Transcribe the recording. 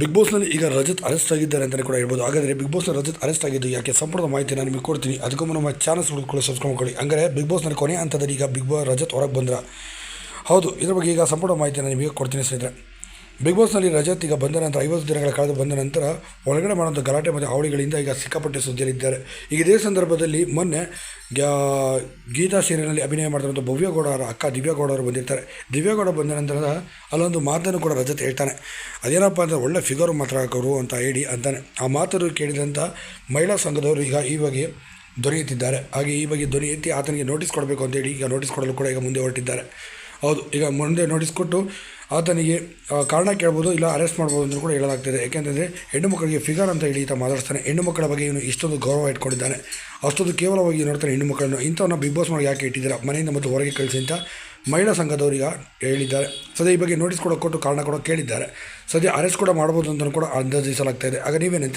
Big ಬಾಸ್ನಲ್ಲಿ ಈಗ Rajat arrest ಆಗಿದ್ದಾರೆ ಅಂತಲೇ ಕೂಡ ಹೇಳ್ಬೋದು. ಹಾಗಾದರೆ ಬಿಗ್ ಬಾಸ್ನ ರಜತ್ ಅರೆಸ್ಟ್ ಆಗಿದ್ದು ಯಾಕೆ? ಸಂಪೂರ್ಣ ಮಾಹಿತಿ ನಾನು ನಿಮಗೆ ಕೊಡ್ತೀನಿ. ಅದಕ್ಕೂ ನಮ್ಮ ಚಾನಲ್ಸ್ ಹುಡುಕೊಳ್ಳಿ ಸಬ್ಸ್ಕ್ರೈಬ್ ಮಾಡ್ಕೊಳ್ಳಿ. ಹಂಗಾರೆ ಬಿಗ್ ಬಾಸ್ನಲ್ಲಿ ಕೊನೆ ಹಂತದಲ್ಲಿ ಈಗ ಬಿಗ್ ಬಾಸ್ ರಜತ್ ಹೊರಗೆ ಬಂದ್ರ. ಹೌದು, ಇದ್ರ ಬಗ್ಗೆ ಈಗ ಸಂಪೂರ್ಣ ಮಾಹಿತಿ ನಾನು ನಿಮಗೆ ಕೊಡ್ತೀನಿ ಸ್ನೇಹಿತರೆ. ಬಿಗ್ ಬಾಸ್ನಲ್ಲಿ ರಜತ್ ಈಗ ಬಂದ ನಂತರ ಐವತ್ತು ದಿನಗಳ ಕಳೆದು ಬಂದ ನಂತರ ಒಳಗಡೆ ಮಾಡುವಂಥ ಗಲಾಟೆ ಮತ್ತು ಹಾವಳಿಗಳಿಂದ ಈಗ ಸಿಕ್ಕಾಪಟ್ಟೆ ಸುದ್ದಿಯಲ್ಲಿದ್ದಾರೆ. ಈಗ ಇದೇ ಸಂದರ್ಭದಲ್ಲಿ ಮೊನ್ನೆ ಗೀತಾ ಸೀರಿಯಲ್ನಲ್ಲಿ ಅಭಿನಯ ಮಾಡಿದಂಥ ಭವ್ಯಗೌಡ ಅವರ ಅಕ್ಕ ದಿವ್ಯಗೌಡ ಅವರು ಬಂದಿರ್ತಾರೆ. ದಿವ್ಯಗೌಡ ಬಂದ ನಂತರ ಅಲ್ಲೊಂದು ಮಾತನ್ನು ಕೂಡ ರಜತ್ ಹೇಳ್ತಾನೆ. ಅದೇನಪ್ಪ ಅಂದರೆ ಒಳ್ಳೆ ಫಿಗರ್ ಮಾತ್ರ ಹಾಕೋರು ಅಂತ ಹೇಳಿ ಅಂತಾನೆ. ಆ ಮಾತನ್ನು ಕೇಳಿದಂಥ ಮಹಿಳಾ ಸಂಘದವರು ಈಗ ಈ ಬಗ್ಗೆ ದೊರೆಯುತ್ತಿದ್ದಾರೆ. ಹಾಗೆ ಈ ಬಗ್ಗೆ ಎತ್ತಿ ಆತನಿಗೆ ನೋಟಿಸ್ ಕೊಡಬೇಕು ಅಂತೇಳಿ ಈಗ ನೋಟಿಸ್ ಕೊಡಲು ಕೂಡ ಈಗ ಮುಂದೆ ಹೊರಟಿದ್ದಾರೆ. ಹೌದು, ಈಗ ಮುಂದೆ ನೋಟಿಸ್ ಕೊಟ್ಟು ಆತನಿಗೆ ಕಾರಣ ಕೇಳ್ಬೋದು, ಇಲ್ಲ ಅರೆಸ್ಟ್ ಮಾಡ್ಬೋದು ಅಂತ ಕೂಡ ಹೇಳಲಾಗ್ತಿದೆ. ಯಾಕೆಂತಂದರೆ ಹೆಣ್ಣು ಮಕ್ಕಳಿಗೆ ಫಿಗರ್ ಅಂತ ಹೇಳಿ ಈತ ಮಾತಾಡ್ತಾನೆ ಹೆಣ್ಣು ಮಕ್ಕಳ ಬಗ್ಗೆ ಇವನು ಇಷ್ಟೊಂದು ಗೌರವ ಇಟ್ಕೊಂಡಿದ್ದಾನೆ. ಅಷ್ಟೊಂದು ಕೇವಲವಾಗಿ ನೋಡ್ತಾನೆ ಹೆಣ್ಣು ಮಕ್ಕಳನ್ನು. ಇಂಥವನ್ನ ಬಿಗ್ ಬಾಸ್ ಮಾಡಿ ಯಾಕೆ ಇಟ್ಟಿದ್ದೀರಾ? ಮನೆಯಿಂದ ಮತ್ತು ಹೊರಗೆ ಕಳಿಸಿ ಅಂತ ಮಹಿಳಾ ಸಂಘದವರಿಗೆ ಹೇಳಿದ್ದಾರೆ. ಸದ್ಯ ಈ ಬಗ್ಗೆ ನೋಟಿಸ್ ಕೂಡ ಕೊಟ್ಟು ಕಾರಣ ಕೂಡ ಕೇಳಿದ್ದಾರೆ. ಸದ್ಯ ಅರೆಸ್ಟ್ ಕೂಡ ಮಾಡ್ಬೋದು ಅಂತ ಕೂಡ ಅಂದಾಜಿಸಲಾಗ್ತಾ ಇದೆ. ಆಗ ನೀವೇನಂತ